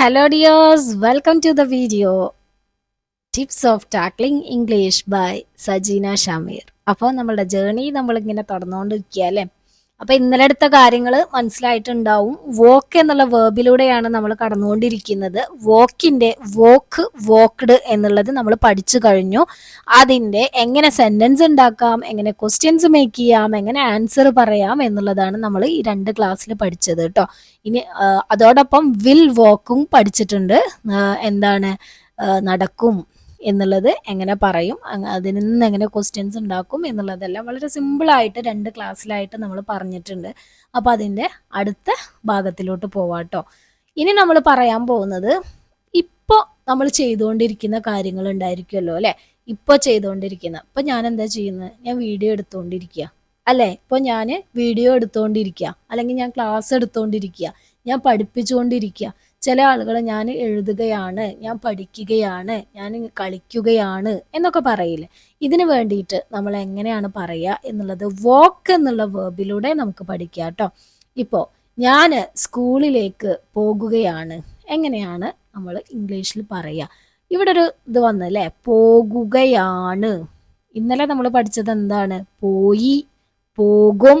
Hello, dears. Welcome to the video Tips of Tackling English by Sajina Shameer അപ്പോൾ നമ്മളുടെ journey നമ്മളിങ്ങനെ തുടർന്നുകൊണ്ടിരിക്കുക അല്ലേ അപ്പോൾ ഇന്നലെ എടുത്ത കാര്യങ്ങൾ മനസ്സിലായിട്ടുണ്ടാവും. വോക്ക് എന്നുള്ള വേർബിലൂടെയാണ് നമ്മൾ കടന്നുകൊണ്ടിരിക്കുന്നത്. വോക്കിന്റെ വോക്ക് വോക്ക്ഡ് എന്നുള്ളത് നമ്മൾ പഠിച്ചു കഴിഞ്ഞു. അതിന്റെ എങ്ങനെ സെന്റൻസ് ഉണ്ടാക്കാം എങ്ങനെ ക്വസ്റ്റ്യൻസ് മേക്ക് ചെയ്യാം എങ്ങനെ ആൻസർ പറയാം എന്നുള്ളതാണ് നമ്മൾ ഈ രണ്ട് ക്ലാസ്സിൽ പഠിച്ചത് കേട്ടോ ഇനി അതോടൊപ്പം വിൽ വോക്കും പഠിച്ചിട്ടുണ്ട്. എന്താണ് നടക്കും. എന്നുള്ളത് എങ്ങനെ പറയും അതിൽ നിന്ന് എങ്ങനെ ക്വസ്റ്റ്യൻസ് ഉണ്ടാക്കും എന്നുള്ളതെല്ലാം വളരെ സിമ്പിളായിട്ട് രണ്ട് ക്ലാസ്സിലായിട്ട് നമ്മൾ പറഞ്ഞിട്ടുണ്ട്. അപ്പോൾ അതിന്റെ അടുത്ത ഭാഗത്തിലോട്ട് പോവാട്ടോ ഇനി നമ്മൾ പറയാൻ പോകുന്നത് ഇപ്പോൾ നമ്മൾ ചെയ്തുകൊണ്ടിരിക്കുന്ന കാര്യങ്ങൾ ഉണ്ടായിരിക്കുമല്ലോ അല്ലേ? ഇപ്പോൾ ചെയ്തുകൊണ്ടിരിക്കുന്ന ഇപ്പം ഞാൻ എന്താ ചെയ്യുന്നത്? ഞാൻ വീഡിയോ എടുത്തുകൊണ്ടിരിക്കുക. അല്ലേ? ഇപ്പോൾ ഞാൻ വീഡിയോ എടുത്തുകൊണ്ടിരിക്കുക. അല്ലെങ്കിൽ ഞാൻ ക്ലാസ് എടുത്തുകൊണ്ടിരിക്കുക. ഞാൻ പഠിപ്പിച്ചുകൊണ്ടിരിക്കുക. ചില ആളുകൾ ഞാൻ എഴുതുകയാണ് ഞാൻ പഠിക്കുകയാണ് ഞാൻ കളിക്കുകയാണ് എന്നൊക്കെ പറയില്ല? ഇതിന് വേണ്ടിയിട്ട് നമ്മൾ എങ്ങനെയാണ് പറയുക എന്നുള്ളത് വോക്ക് എന്നുള്ള വേർബിലൂടെ നമുക്ക് പഠിക്കാം കേട്ടോ. ഇപ്പോൾ ഞാൻ സ്കൂളിലേക്ക് പോകുകയാണ്. എങ്ങനെയാണ് നമ്മൾ ഇംഗ്ലീഷിൽ പറയുക? ഇവിടെ ഒരു ഇത് വന്നു വന്നല്ലേ? പോകുകയാണ്. ഇന്നലെ നമ്മൾ പഠിച്ചത് എന്താണ്? പോയി പോകും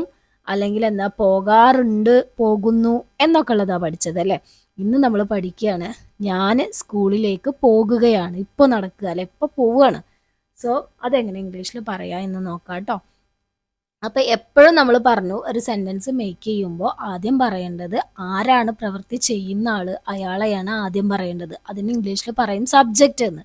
അല്ലെങ്കിൽ എന്താ? പോകാറുണ്ട് പോകുന്നു എന്നൊക്കെ ഉള്ളതാണ് പഠിച്ചത് അല്ലേ? ഇന്ന് നമ്മൾ പഠിക്കുകയാണ് ഞാൻ സ്കൂളിലേക്ക് പോകുകയാണ്. ഇപ്പോൾ നടക്കുക അല്ലെ? ഇപ്പോൾ പോവുകയാണ് സോ അതെങ്ങനെ ഇംഗ്ലീഷിൽ പറയാം എന്ന് നോക്കാം കേട്ടോ അപ്പം എപ്പോഴും നമ്മൾ പറഞ്ഞു ഒരു സെന്റൻസ് മേക്ക് ചെയ്യുമ്പോൾ ആദ്യം പറയേണ്ടത് ആരാണ് പ്രവൃത്തി ചെയ്യുന്ന ആൾ അയാളെയാണ് ആദ്യം പറയേണ്ടത്. അതിന് ഇംഗ്ലീഷിൽ പറയും സബ്ജക്റ്റ് എന്ന്.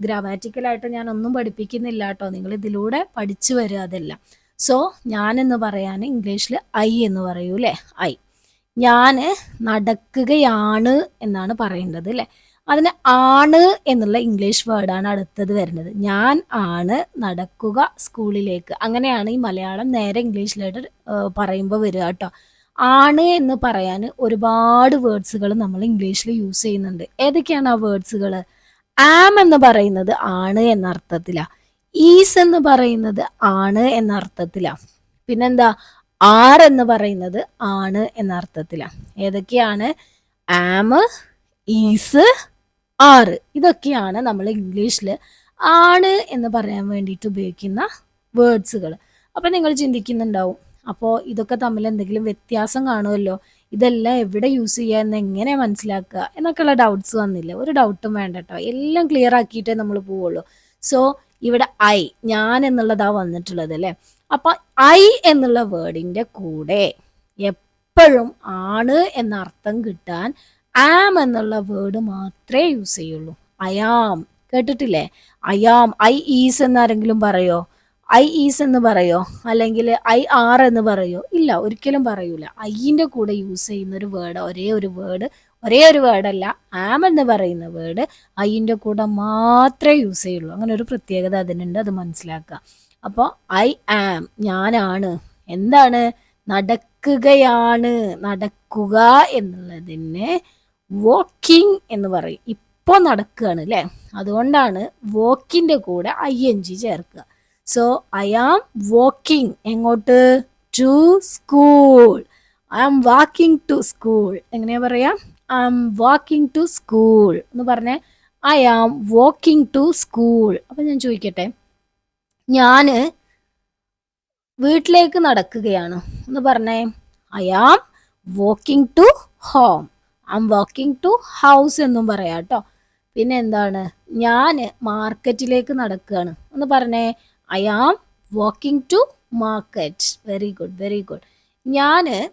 ഗ്രാമാറ്റിക്കലായിട്ട് ഞാൻ ഒന്നും പഠിപ്പിക്കുന്നില്ല കേട്ടോ നിങ്ങൾ ഇതിലൂടെ പഠിച്ചു വരിക അതെല്ലാം. സോ ഞാൻ എന്ന് പറയാൻ ഇംഗ്ലീഷിൽ ഐ എന്ന് പറയൂലേ? ഐ. ഞാൻ നടക്കുകയാണ് എന്നാണ് പറയേണ്ടത് അല്ലേ അതിന് ആണ് എന്നുള്ള ഇംഗ്ലീഷ് വേർഡാണ് അടുത്തത് വരുന്നത്. ഞാൻ ആണ് നടക്കുക സ്കൂളിലേക്ക്. അങ്ങനെയാണ് ഈ മലയാളം നേരെ ഇംഗ്ലീഷിലായിട്ട് പറയുമ്പോൾ വരിക കേട്ടോ. ആണ് എന്ന് പറയാൻ ഒരുപാട് വേർഡ്സുകൾ നമ്മൾ ഇംഗ്ലീഷിൽ യൂസ് ചെയ്യുന്നുണ്ട്. ഏതൊക്കെയാണ് ആ വേർഡ്സുകൾ ആം എന്ന് പറയുന്നത് ആണ് എന്ന അർത്ഥത്തിലാണ് ഈസ് എന്ന് പറയുന്നത് ആണ് എന്ന അർത്ഥത്തിലാണ് പിന്നെന്താ? ആർ എന്ന് പറയുന്നത് ആണ് എന്ന അർത്ഥത്തിലാണ് ഏതൊക്കെയാണ്? ആമ് ഈസ് ആർ ഇതൊക്കെയാണ് നമ്മൾ ഇംഗ്ലീഷിൽ ആണ് എന്ന് പറയാൻ വേണ്ടിയിട്ട് ഉപയോഗിക്കുന്ന വേർഡ്സുകൾ അപ്പം നിങ്ങൾ ചിന്തിക്കുന്നുണ്ടാവും അപ്പോൾ ഇതൊക്കെ തമ്മിൽ എന്തെങ്കിലും വ്യത്യാസം കാണുമല്ലോ? ഇതെല്ലാം എവിടെ യൂസ് ചെയ്യുക എന്ന് എങ്ങനെ മനസ്സിലാക്കുക എന്നൊക്കെയുള്ള ഡൗട്ട്സ് വന്നില്ല? ഒരു ഡൗട്ടും വേണ്ട കേട്ടോ എല്ലാം ക്ലിയർ ആക്കിയിട്ടേ നമ്മൾ പോവുള്ളൂ. സോ ഇവിടെ ഐ ഞാൻ എന്നുള്ളതാണ് വന്നിട്ടുള്ളത് അല്ലേ? അപ്പൊ ഐ എന്നുള്ള വേർഡിന്റെ കൂടെ എപ്പോഴും ആണ് എന്ന അർത്ഥം കിട്ടാൻ ആം എന്നുള്ള വേർഡ് മാത്രമേ യൂസ് ചെയ്യുള്ളൂ. അയാം. കേട്ടിട്ടില്ലേ? അയാം. ഐ ഈസ് എന്നാരെങ്കിലും പറയോ? ഐ ഈസ് എന്ന് പറയോ? അല്ലെങ്കിൽ ഐ ആർ എന്ന് പറയോ? ഇല്ല ഒരിക്കലും പറയൂല. ഐന്റെ കൂടെ യൂസ് ചെയ്യുന്ന ഒരു വേർഡ് ഒരേ ഒരു വേർഡ് ഒരേ ഒരു വേർഡല്ല ആം എന്ന് പറയുന്ന വേർഡ് ഐന്റെ കൂടെ മാത്രമേ യൂസ് ചെയ്യുള്ളൂ. അങ്ങനെ ഒരു പ്രത്യേകത അതിനുണ്ട് അത് മനസ്സിലാക്കുക. അപ്പോൾ ഐ ആം ഞാനാണ്. എന്താണ്? നടക്കുകയാണ് നടക്കുക എന്നുള്ളതിന് വോക്കിംഗ് എന്ന് പറയും. ഇപ്പോൾ നടക്കുകയാണ് അല്ലേ അതുകൊണ്ടാണ് വോക്കിന്റെ കൂടെ ഐ എൻ ജി ചേർക്കുക. സോ ഐ ആം വോക്കിംഗ് എങ്ങോട്ട്? To school I am walking to school എങ്ങനെയാ പറയാ? I am walking to school എന്ന് പറഞ്ഞേ I am walking to school അപ്പം ഞാൻ ചോദിക്കട്ടെ? ഞാൻ വീട്ടിലേക്ക് നടക്കുകയാണ്. എന്ന് പറഞ്ഞേ. I am walking to home I am walking to house എന്നും പറയാം കേട്ടോ. പിന്നെ എന്താണ്? ഞാൻ മാർക്കറ്റിലേക്ക് നടക്കുകയാണ്. എന്ന് പറഞ്ഞേ. I am walking to market very good very good ഞാൻ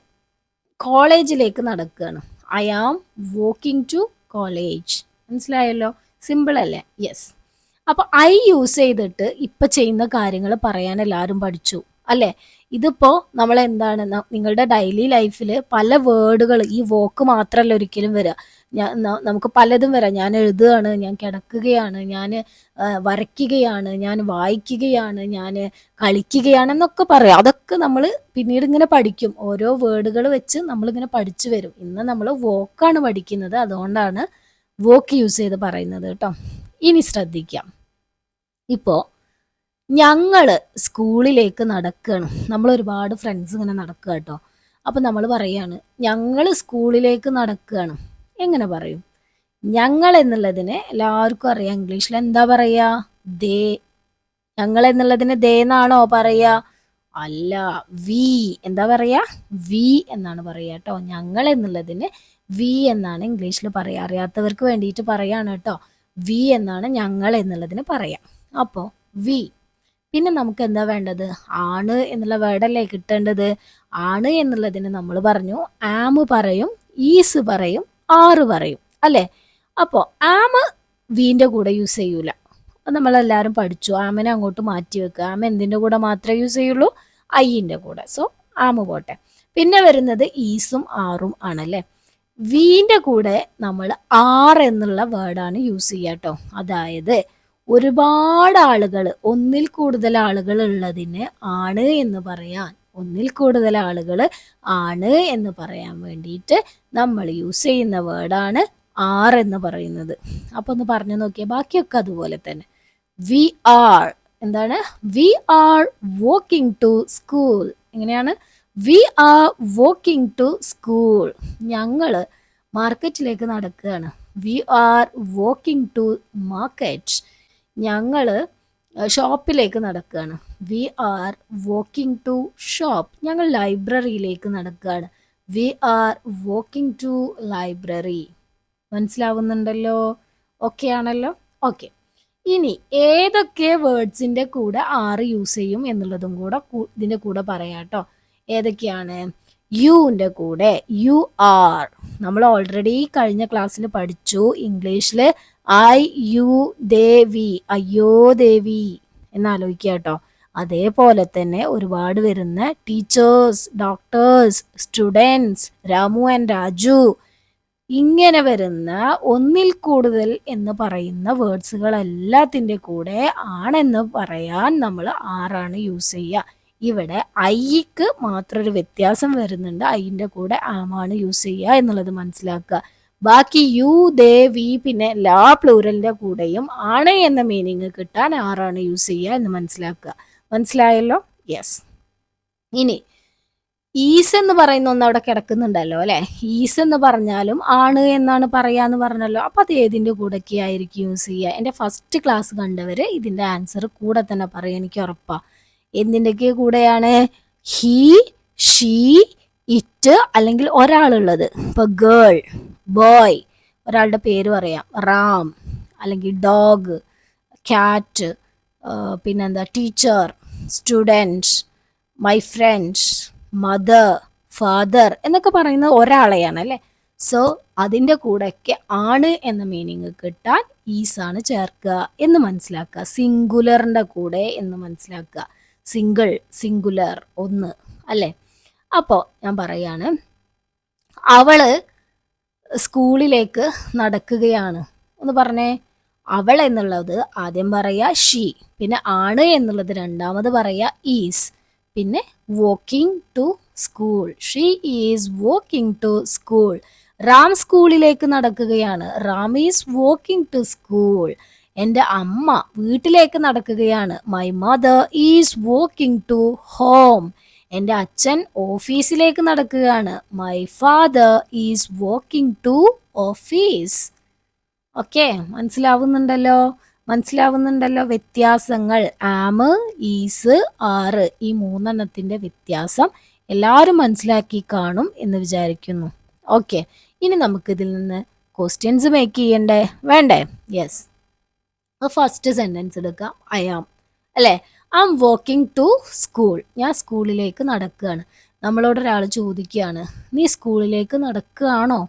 കോളേജിലേക്ക് നടക്കുകയാണ്. I am walking to college മനസ്സിലായല്ലോ? സിമ്പിൾ അല്ലേ? യെസ് അപ്പോൾ ഐ യൂസ് ചെയ്തിട്ട് ഇപ്പം ചെയ്യുന്ന കാര്യങ്ങൾ പറയാൻ എല്ലാവരും പഠിച്ചു അല്ലേ? ഇതിപ്പോൾ നമ്മൾ എന്താണ് നിങ്ങളുടെ ഡെയിലി ലൈഫിൽ പല വേർഡുകൾ ഈ വോക്ക് മാത്രമല്ല ഒരിക്കലും വരിക ഞാൻ നമുക്ക് പലതും വരാം. ഞാൻ എഴുതുകയാണ് ഞാൻ കിടക്കുകയാണ് ഞാൻ വരയ്ക്കുകയാണ് ഞാൻ വായിക്കുകയാണ് ഞാൻ കളിക്കുകയാണ് എന്നൊക്കെ പറയാം. അതൊക്കെ നമ്മൾ പിന്നീട് ഇങ്ങനെ പഠിക്കും. ഓരോ വേർഡുകൾ വെച്ച് നമ്മളിങ്ങനെ പഠിച്ചു വരും. ഇന്ന് നമ്മൾ വോക്കാണ് പഠിക്കുന്നത്. അതുകൊണ്ടാണ് വോക്ക് യൂസ് ചെയ്ത് പറയുന്നത് കേട്ടോ. ഇനി ശ്രദ്ധിക്കാം. ഇപ്പോൾ ഞങ്ങൾ സ്കൂളിലേക്ക് നടക്കുകയാണ് നമ്മൾ ഒരുപാട് ഫ്രണ്ട്സ് ഇങ്ങനെ നടക്കുക കേട്ടോ അപ്പം നമ്മൾ പറയാണ് ഞങ്ങൾ സ്കൂളിലേക്ക് നടക്കുകയാണ് എങ്ങനെ പറയും? ഞങ്ങൾ എന്നുള്ളതിന് എല്ലാവർക്കും അറിയാം. ഇംഗ്ലീഷിൽ എന്താ പറയുക ദേ. ഞങ്ങൾ എന്നുള്ളതിന് ദേ എന്നാണോ പറയുക അല്ല വി. എന്താ പറയുക വി എന്നാണ് പറയുക കേട്ടോ ഞങ്ങൾ എന്നുള്ളതിന് വി എന്നാണ് ഇംഗ്ലീഷിൽ പറയുക അറിയാത്തവർക്ക് വേണ്ടിയിട്ട് പറയാണ് കേട്ടോ വി എന്നാണ് ഞങ്ങൾ എന്നുള്ളതിന് പറയാം. അപ്പോൾ വി. പിന്നെ നമുക്ക് എന്താ വേണ്ടത്? ആണ് എന്നുള്ള വേർഡല്ലേ കിട്ടേണ്ടത്. ആണ് എന്നുള്ളതിന് നമ്മൾ പറഞ്ഞു ആമ് പറയും ഈസ് പറയും ആറ് പറയും അല്ലേ? അപ്പോൾ ആമ് വീന്റെ കൂടെ യൂസ് ചെയ്യൂല. നമ്മളെല്ലാവരും പഠിച്ചു. ആമിനെ അങ്ങോട്ട് മാറ്റി വെക്കുക. ആമ എന്തിന്റെ കൂടെ മാത്രമേ യൂസ് ചെയ്യുള്ളൂ? ഐയിന്റെ കൂടെ. സോ ആമ് പോട്ടെ. പിന്നെ വരുന്നത് ഈസും ആറും ആണല്ലേ? വീന്റെ കൂടെ നമ്മൾ ആർ എന്നുള്ള വേർഡാണ് യൂസ് ചെയ്യാട്ടോ അതായത് ഒരുപാട് ആളുകൾ ഒന്നിൽ കൂടുതൽ ആളുകൾ ഉള്ളതിന് ആണ് എന്ന് പറയാൻ ഒന്നിൽ കൂടുതൽ ആളുകൾ ആണ് എന്ന് പറയാൻ വേണ്ടിയിട്ട് നമ്മൾ യൂസ് ചെയ്യുന്ന വേർഡാണ് ആർ എന്ന് പറയുന്നത്. അപ്പൊ ഒന്ന് പറഞ്ഞു നോക്കിയാൽ ബാക്കിയൊക്കെ അതുപോലെ തന്നെ. വി ആർ എന്താണ്? We are walking to school എങ്ങനെയാണ്? We are walking to school ഞങ്ങൾ മാർക്കറ്റിലേക്ക് നടക്കുകയാണ്. We are walking to market ഞങ്ങൾ ഷോപ്പിലേക്ക് നടക്കുകയാണ് we are walking to shop. ഞങ്ങൾ ലൈബ്രറിയിലേക്ക് നടക്കുകയാണ് we are walking to library. മനസ്സിലാവുന്നുണ്ടല്ലോ? Okay ആണല്ലോ? ഓക്കെ ഇനി ഏതൊക്കെ വേർഡ്സിന്റെ കൂടെ ആറ് യൂസ് ചെയ്യും എന്നുള്ളതും കൂടെ ഇതിന്റെ കൂടെ പറയാം കേട്ടോ. ഏതൊക്കെയാണ്? യുവിന്റെ കൂടെ യു ആർ നമ്മൾ ഓൾറെഡി കഴിഞ്ഞ ക്ലാസ്സിൽ പഠിച്ചു. ഇംഗ്ലീഷിൽ ഐ യു ദേവി അയ്യോ ദേവി എന്നാലോചിക്കുക കേട്ടോ. അതേപോലെ തന്നെ ഒരുപാട് വരുന്ന teachers doctors students Ramu and Raju ഇങ്ങനെ വരുന്ന ഒന്നിൽ കൂടുതൽ എന്ന് പറയുന്ന വേർഡ്സുകൾ എല്ലാത്തിന്റെ കൂടെ ആണെന്ന് പറയാൻ നമ്മൾ ആറാണ് യൂസ് ചെയ്യുക. ഇവിടെ ഐക്ക് മാത്രം ഒരു വ്യത്യാസം വരുന്നുണ്ട്. ഐന്റെ കൂടെ ആമാണ് യൂസ് ചെയ്യുക എന്നുള്ളത് മനസ്സിലാക്കുക. ബാക്കി യു ദേ വി പിന്നെ ലാ പ്ലൂരലിന്റെ കൂടെയും ആണ് എന്ന മീനിങ് കിട്ടാൻ ആറാണ് യൂസ് ചെയ്യുക എന്ന് മനസ്സിലാക്കുക. മനസ്സിലായല്ലോ? യെസ് ഇനി ഈസ് എന്ന് പറയുന്ന ഒന്ന് അവിടെ കിടക്കുന്നുണ്ടല്ലോ അല്ലെ? ഈസ് എന്ന് പറഞ്ഞാലും ആണ് എന്നാണ് പറയാന്ന് പറഞ്ഞല്ലോ. അപ്പൊ അത് ഏതിന്റെ കൂടെയൊക്കെ ആയിരിക്കും യൂസ് ചെയ്യുക? എന്റെ ഫസ്റ്റ് ക്ലാസ് കണ്ടവര് ഇതിന്റെ ആൻസർ കൂടെ തന്നെ പറയും എനിക്ക് ഉറപ്പാ. എന്തിന്റെയൊക്കെ കൂടെയാണ് ഹി ഷീ ഇറ്റ് അല്ലെങ്കിൽ ഒരാളുള്ളത്. ഇപ്പൊ ഗേൾ ബോയ് ഒരാളുടെ പേര് പറയാം. റാം അല്ലെങ്കിൽ ഡോഗ് ക്യാറ്റ് പിന്നെന്താ? Teacher students my friends mother father എന്നൊക്കെ പറയുന്നത് ഒരാളെയാണ് അല്ലേ? സോ അതിന്റെ കൂടെയൊക്കെ ആണ് എന്ന മീനിങ് കിട്ടാൻ ഈസാണ് ചേർക്കുക എന്ന് മനസ്സിലാക്കുക. സിംഗുലറിന്റെ കൂടെ എന്ന് മനസ്സിലാക്കുക. സിംഗിൾ സിംഗുലർ ഒന്ന് അല്ലേ? അപ്പോൾ ഞാൻ പറയാണ് അവൾ സ്കൂളിലേക്ക് നടക്കുകയാണ്. ഒന്ന് പറഞ്ഞേ അവൾ എന്നുള്ളത് ആദ്യം പറയാ ഷീ പിന്നെ ആണ് എന്നുള്ളത് രണ്ടാമത് പറയാ ഈസ് പിന്നെ walking to school she is walking to school Ram സ്കൂളിലേക്ക് നടക്കുകയാണ്. Ram is walking to school എന്റെ അമ്മ വീട്ടിലേക്ക് നടക്കുകയാണ്. My mother is walking to home എന്റെ അച്ഛൻ ഓഫീസിലേക്ക് നടക്കുകയാണ്. My father is walking to office okay മനസ്സിലാവുന്നുണ്ടല്ലോ? മനസ്സിലാവുന്നുണ്ടല്ലോ വ്യത്യാസങ്ങൾ. ആമ് ഈസ് ആറ് ഈ മൂന്നെണ്ണത്തിന്റെ വ്യത്യാസം എല്ലാവരും മനസ്സിലാക്കി കാണും എന്ന് വിചാരിക്കുന്നു. ഓക്കെ ഇനി നമുക്കിതിൽ നിന്ന് ക്വസ്റ്റ്യൻസ് മേക്ക് ചെയ്യണ്ടേ? വേണ്ടേ? യെസ് ഫസ്റ്റ് സെന്റൻസ് എടുക്കാം. ഐ ആം അല്ലേ? I am walking to school ഞാൻ സ്കൂളിലേക്ക് നടക്കുകയാണ്. നമ്മളോട് ഒരാൾ ചോദിക്കുകയാണ് നീ സ്കൂളിലേക്ക് നടക്കുകയാണോ?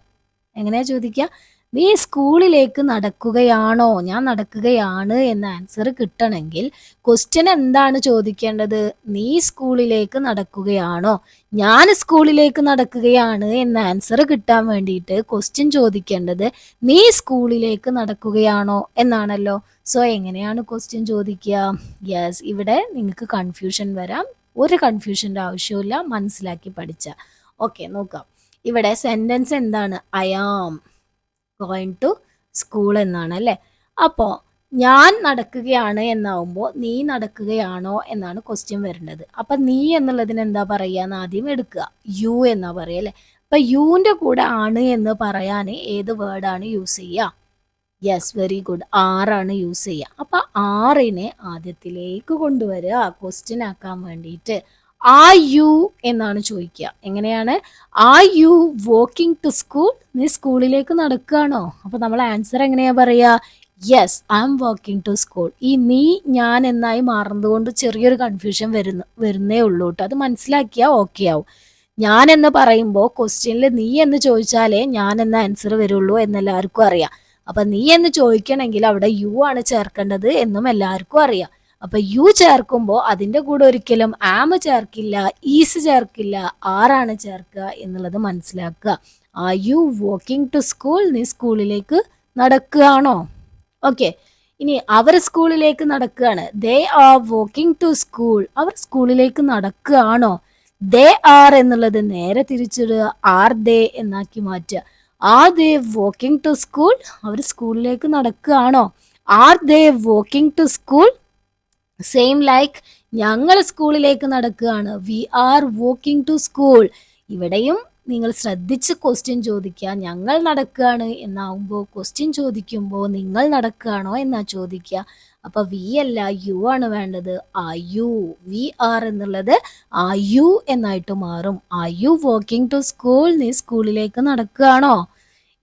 എങ്ങനെയാ ചോദിക്കുക? നീ സ്കൂളിലേക്ക് നടക്കുകയാണോ? ഞാൻ നടക്കുകയാണ് എന്ന ആൻസർ കിട്ടണമെങ്കിൽ ക്വസ്റ്റ്യൻ എന്താണ് ചോദിക്കേണ്ടത്? നീ സ്കൂളിലേക്ക് നടക്കുകയാണോ? ഞാൻ സ്കൂളിലേക്ക് നടക്കുകയാണ് എന്ന ആൻസർ കിട്ടാൻ വേണ്ടിയിട്ട് ക്വസ്റ്റ്യൻ ചോദിക്കേണ്ടത് നീ സ്കൂളിലേക്ക് നടക്കുകയാണോ? എന്നാണല്ലോ. സോ എങ്ങനെയാണ് ക്വസ്റ്റ്യൻ ചോദിക്കുക? യെസ് ഇവിടെ നിങ്ങൾക്ക് കൺഫ്യൂഷൻ വരാം. ഒരു കൺഫ്യൂഷന്റെ ആവശ്യമില്ല മനസ്സിലാക്കി പഠിച്ച. ഓക്കെ നോക്കാം. ഇവിടെ സെന്റൻസ് എന്താണ്? I am going to school എന്നാണ് അല്ലേ? അപ്പോൾ ഞാൻ നടക്കുകയാണ് എന്നാവുമ്പോൾ നീ നടക്കുകയാണോ എന്നാണ് ക്വസ്റ്റ്യൻ വരേണ്ടത് അപ്പം നീ എന്നുള്ളതിന് എന്താ പറയുക? എന്ന് ആദ്യം എടുക്കുക. യു എന്നാ പറയുക അല്ലേ? അപ്പം യുവിന്റെ കൂടെ ആണ് എന്ന് പറയാൻ ഏത് വേർഡാണ് യൂസ് ചെയ്യുക? യെസ് വെരി ഗുഡ് ആറാണ് യൂസ് ചെയ്യുക. അപ്പൊ ആറിനെ ആദ്യത്തിലേക്ക് കൊണ്ടുവരിക. ക്വസ്റ്റ്യൻ ആക്കാൻ വേണ്ടിയിട്ട് ആ യു എന്നാണ് ചോദിക്കുക. എങ്ങനെയാണ്? ആ യു വോക്കിംഗ് ടു സ്കൂൾ നീ സ്കൂളിലേക്ക് നടക്കുകയാണോ? അപ്പൊ നമ്മൾ ആൻസർ എങ്ങനെയാ പറയാ yes I am working to school ഈ നീ ഞാൻ എന്നായി മാറുന്നതുകൊണ്ട് ചെറിയൊരു കൺഫ്യൂഷൻ വരുന്നു വരുന്നേ ഉള്ളൂ കേട്ടോ അത് മനസ്സിലാക്കിയാൽ ഓക്കെ ആവും. ഞാൻ എന്ന് പറയുമ്പോൾ ക്വസ്റ്റ്യനിൽ നീ എന്ന് ചോദിച്ചാലേ ഞാൻ എന്ന ആൻസർ വരുള്ളൂ എന്നെല്ലാവർക്കും അറിയാം. അപ്പൊ നീ എന്ന് ചോദിക്കണമെങ്കിൽ അവിടെ യു ആണ് ചേർക്കേണ്ടത് എന്നും എല്ലാവർക്കും അറിയാം. അപ്പൊ യു ചേർക്കുമ്പോൾ അതിന്റെ കൂടെ ഒരിക്കലും ആം ചേർക്കില്ല ഈസ് ചേർക്കില്ല ആറാണ് ചേർക്കുക എന്നുള്ളത് മനസ്സിലാക്കുക. ആ യു വോക്കിംഗ് ടു സ്കൂൾ നീ സ്കൂളിലേക്ക് നടക്കുകയാണോ? ഓക്കെ ഇനി അവർ സ്കൂളിലേക്ക് നടക്കുകയാണ്. They are walking to school അവർ സ്കൂളിലേക്ക് നടക്കുകയാണോ? ദേ ആർ എന്നുള്ളത് നേരെ തിരിച്ചിടുക. ആർ ദേ എന്നാക്കി മാറ്റുക. Are they walking to school അവർ സ്കൂളിലേക്ക് നടക്കുകയാണോ? Are they walking to school same like ഞങ്ങൾ സ്കൂളിലേക്ക് നടക്കുകയാണ്. We are walking to school ഇവിടെയും നിങ്ങൾ ശ്രദ്ധിച്ച് ക്വസ്റ്റ്യൻ ചോദിക്കുക. ഞങ്ങൾ നടക്കുകയാണ് എന്നാവുമ്പോൾ ക്വസ്റ്റ്യൻ ചോദിക്കുമ്പോൾ നിങ്ങൾ നടക്കുകയാണോ എന്നാ ചോദിക്കുക. അപ്പൊ വി അല്ല യു ആണ് വേണ്ടത്. ആ യു വി ആർ എന്നുള്ളത് ആ യു എന്നായിട്ട് മാറും. ആ യു വോക്കിംഗ് ടു സ്കൂൾ നീ സ്കൂളിലേക്ക് നടക്കുകയാണോ?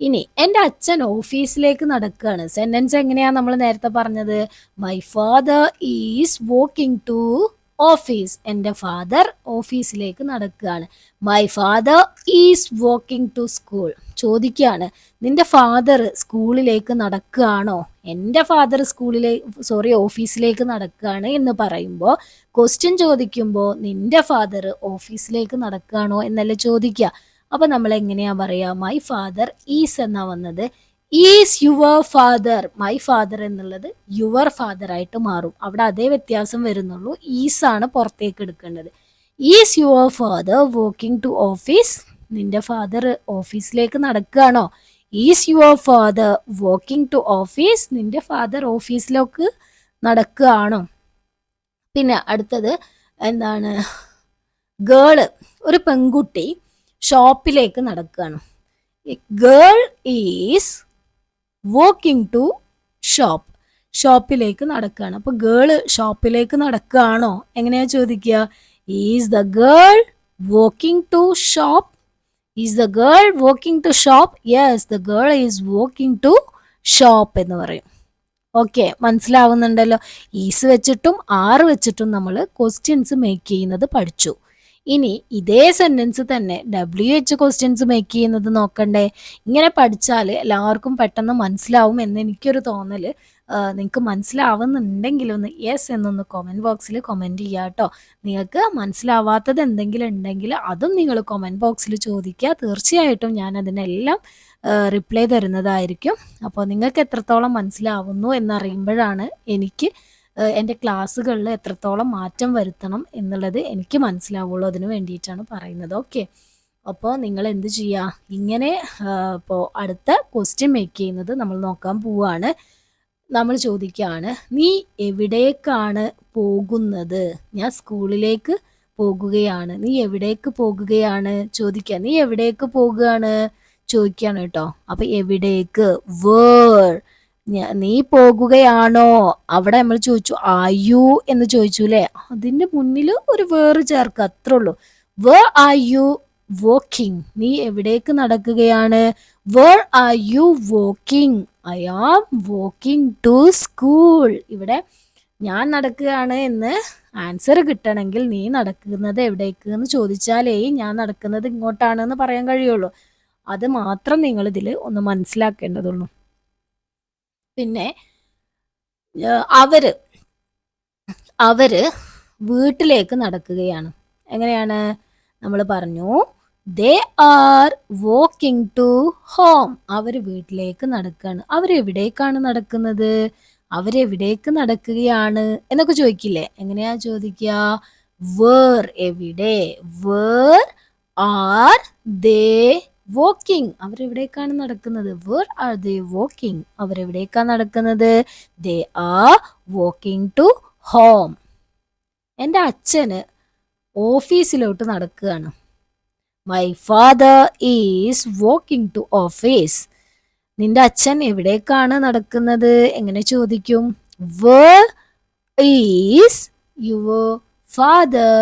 ഇനി എന്റെ അച്ഛൻ ഓഫീസിലേക്ക് നടക്കുകയാണ്. സെന്റൻസ് എങ്ങനെയാ നമ്മൾ നേരത്തെ പറഞ്ഞത്? My father is walking to office എന്റെ ഫാദർ ഓഫീസിലേക്ക് നടക്കുകയാണ്. My father is walking to school ചോദിക്കുകയാണ് നിന്റെ ഫാദർ സ്കൂളിലേക്ക് നടക്കുകയാണോ? എന്റെ ഫാദർ സ്കൂളിലെ സോറി ഓഫീസിലേക്ക് നടക്കുകയാണ് എന്ന് പറയുമ്പോൾ ക്വസ്റ്റ്യൻ ചോദിക്കുമ്പോൾ നിന്റെ ഫാദർ ഓഫീസിലേക്ക് നടക്കുകയാണോ? എന്നല്ല ചോദിക്കുക. അപ്പൊ നമ്മൾ എങ്ങനെയാ പറയാ മൈ ഫാദർ ഈസ് എന്നാ വന്നത്. Is your father my father എന്നുള്ളത് യുവർ ഫാദർ ആയിട്ട് മാറും. അവിടെ അതേ വ്യത്യാസം വരുന്നുള്ളൂ. ഈസ് ആണ് പുറത്തേക്ക് എടുക്കേണ്ടത്. Is your father working to office നിന്റെ ഫാദർ ഓഫീസിലേക്ക് നടക്കുകയാണോ? Is your father working to office നിന്റെ ഫാദർ ഓഫീസിലേക്ക് നടക്കുകയാണോ? പിന്നെ അടുത്തത് എന്താണ് ഗേൾ ഒരു പെൺകുട്ടി ഷോപ്പിലേക്ക് നടക്കുകയാണ്. Girl is walking to shop. ഷോപ്പിലേക്ക് നടക്കുകയാണ്. അപ്പോൾ ഗേൾ ഷോപ്പിലേക്ക് നടക്കുകയാണോ? എങ്ങനെയാ ചോദിക്കുക? Is the girl walking to shop? Is the girl walking to shop? Yes the girl is walking to shop എന്ന് പറയും. ഓക്കെ മനസ്സിലാവുന്നുണ്ടല്ലോ? ഈസ് വെച്ചിട്ടും ആറ് വെച്ചിട്ടും നമ്മൾ ക്വസ്റ്റ്യൻസ് മേക്ക് ചെയ്യുന്നത് പഠിച്ചു. ഇനി ഇതേ സെന്റൻസ് തന്നെ ഡബ്ല്യു എച്ച് ക്വസ്റ്റ്യൻസ് മേക്ക് ചെയ്യുന്നത് നോക്കണ്ടേ? ഇങ്ങനെ പഠിച്ചാൽ എല്ലാവർക്കും പെട്ടെന്ന് മനസ്സിലാവും എന്ന് എനിക്കൊരു തോന്നൽ നിങ്ങൾക്ക് മനസ്സിലാവുന്നുണ്ടെങ്കിൽ ഒന്ന് യെസ് എന്നൊന്ന് കൊമന്റ് ബോക്സിൽ കൊമന്റ് ചെയ്യുക കേട്ടോ നിങ്ങൾക്ക് മനസ്സിലാവാത്തത് എന്തെങ്കിലും ഉണ്ടെങ്കിൽ അതും നിങ്ങൾ കൊമന്റ് ബോക്സിൽ ചോദിക്കുക. തീർച്ചയായിട്ടും ഞാൻ അതിനെല്ലാം റിപ്ലൈ തരുന്നതായിരിക്കും. അപ്പോൾ നിങ്ങൾക്ക് എത്രത്തോളം മനസ്സിലാവുന്നു എന്നറിയുമ്പോഴാണ് എനിക്ക് എന്റെ ക്ലാസ്സുകളിൽ എത്രത്തോളം മാറ്റം വരുത്തണം എന്നുള്ളത് എനിക്ക് മനസ്സിലാവുള്ളൂ. അതിന് വേണ്ടിയിട്ടാണ് പറയുന്നത്. ഓക്കെ. അപ്പോൾ നിങ്ങൾ എന്ത് ചെയ്യുക? ഇങ്ങനെ ഇപ്പോൾ അടുത്ത ക്വസ്റ്റ്യൻ മേക്ക് ചെയ്യുന്നത് നമ്മൾ നോക്കാൻ പോവുകയാണ് നമ്മൾ ചോദിക്കുകയാണ് നീ എവിടേക്കാണ് പോകുന്നത്? ഞാൻ സ്കൂളിലേക്ക് പോകുകയാണ്. നീ എവിടേക്ക് പോകുകയാണ്? ചോദിക്കുക. നീ എവിടേക്ക് പോകുകയാണ്? ചോദിക്കുകയാണ് കേട്ടോ. അപ്പൊ എവിടേക്ക്? വേർ നീ പോകുകയാണോ? അവിടെ നമ്മൾ ചോദിച്ചു ആയു എന്ന് ചോദിച്ചു അല്ലേ അതിന്റെ മുന്നിൽ ഒരു വേറ് ചേർക്കുക അത്രേ ഉള്ളൂ. വേർ ആർ യു വോക്കിംഗ് നീ എവിടേക്ക് നടക്കുകയാണ്? Where are you walking I am walking to school. ഇവിടെ ഞാൻ നടക്കുകയാണ് എന്ന് ആൻസർ കിട്ടണമെങ്കിൽ നീ നടക്കുന്നത് എവിടേക്ക് എന്ന് ചോദിച്ചാലേ ഞാൻ നടക്കുന്നത് ഇങ്ങോട്ടാണ് എന്ന് പറയാൻ കഴിയുള്ളൂ. അത് മാത്രം നിങ്ങൾ ഇതിൽ ഒന്ന് മനസ്സിലാക്കേണ്ടതുള്ളൂ. പിന്നെ അവർ അവർ വീട്ടിലേക്ക് നടക്കുകയാണ്. എങ്ങനെയാണ്? നമ്മൾ പറഞ്ഞു they are walking to home അവർ വീട്ടിലേക്ക് നടക്കുകയാണ് അവരെവിടേക്കാണ് നടക്കുന്നത്? അവരെവിടേക്ക് നടക്കുകയാണ്? എന്നൊക്കെ ചോദിക്കില്ലേ? എങ്ങനെയാ ചോദിക്കുക? വേർ എവിടെ? വേർ ആർ ദേ വോക്കിംഗ് അവരെവിടേക്കാണ് നടക്കുന്നത്? വേർ ആർ ദേ വോക്കിംഗ് അവരെവിടേക്കാണ് നടക്കുന്നത്? They are walking to home എന്റെ അച്ഛന് ഓഫീസിലോട്ട് നടക്കുകയാണ്. My father is walking to office നിന്റെ അച്ഛൻ എവിടേക്കാണ് നടക്കുന്നത്? എങ്ങനെ ചോദിക്കും? Where is your father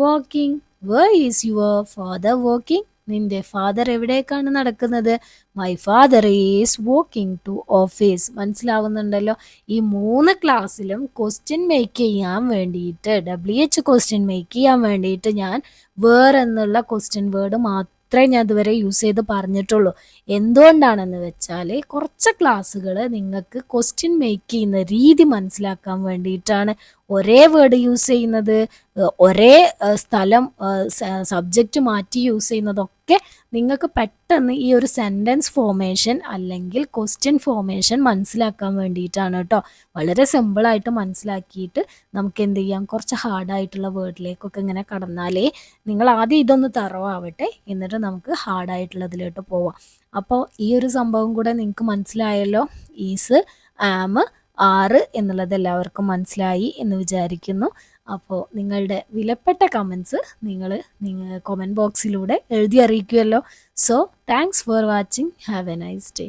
walking where is your father walking നിന്റെ ഫാദർ എവിടേക്കാണ് നടക്കുന്നത്? My father is walking to office മനസ്സിലാവുന്നുണ്ടല്ലോ? ഈ മൂന്ന് ക്ലാസ്സിലും ക്വസ്റ്റ്യൻ മേക്ക് ചെയ്യാൻ വേണ്ടിയിട്ട് ഡബ്ല്യു എച്ച് ക്വസ്റ്റ്യൻ മേക്ക് ചെയ്യാൻ വേണ്ടിയിട്ട് ഞാൻ വേർ എന്നുള്ള ക്വസ്റ്റ്യൻ വേർഡ് മാത്രം മാത്രമേ ഞാൻ ഇതുവരെ യൂസ് ചെയ്ത് പറഞ്ഞിട്ടുള്ളൂ. എന്തുകൊണ്ടാണെന്ന് വെച്ചാൽ കുറച്ച് ക്ലാസ്സുകൾ നിങ്ങൾക്ക് ക്വസ്റ്റ്യൻ മേക്ക് ചെയ്യുന്ന രീതി മനസ്സിലാക്കാൻ വേണ്ടിയിട്ടാണ് ഒരേ വേർഡ് യൂസ് ചെയ്യുന്നത് ഒരേ സ്ഥലം സബ്ജക്റ്റ് മാറ്റി യൂസ് ചെയ്യുന്നതൊക്കെ നിങ്ങൾക്ക് പെട്ടെന്ന് ഈ ഒരു സെന്റൻസ് ഫോമേഷൻ അല്ലെങ്കിൽ ക്വസ്റ്റ്യൻ ഫോമേഷൻ മനസ്സിലാക്കാൻ വേണ്ടിയിട്ടാണ് കേട്ടോ. വളരെ സിമ്പിളായിട്ട് മനസ്സിലാക്കിയിട്ട് നമുക്ക് എന്ത് ചെയ്യാം? കുറച്ച് ഹാർഡായിട്ടുള്ള വേർഡിലേക്കൊക്കെ ഇങ്ങനെ കടന്നാലേ നിങ്ങൾ ആദ്യം ഇതൊന്ന് തറവാവട്ടെ എന്നിട്ട് നമുക്ക് ഹാർഡായിട്ടുള്ളതിലോട്ട് പോവാം. അപ്പോൾ ഈ ഒരു സംഭവം കൂടെ നിങ്ങൾക്ക് മനസ്സിലായല്ലോ. ഈസ് ആം ആറ് എന്നുള്ളത് എല്ലാവർക്കും മനസ്സിലായി എന്ന് വിചാരിക്കുന്നു. അപ്പോൾ നിങ്ങളുടെ വിലപ്പെട്ട കമൻസ് നിങ്ങൾ നിങ്ങൾ കൊമന്റ് ബോക്സിലൂടെ എഴുതി അറിയിക്കുമല്ലോ so thanks for watching have a nice day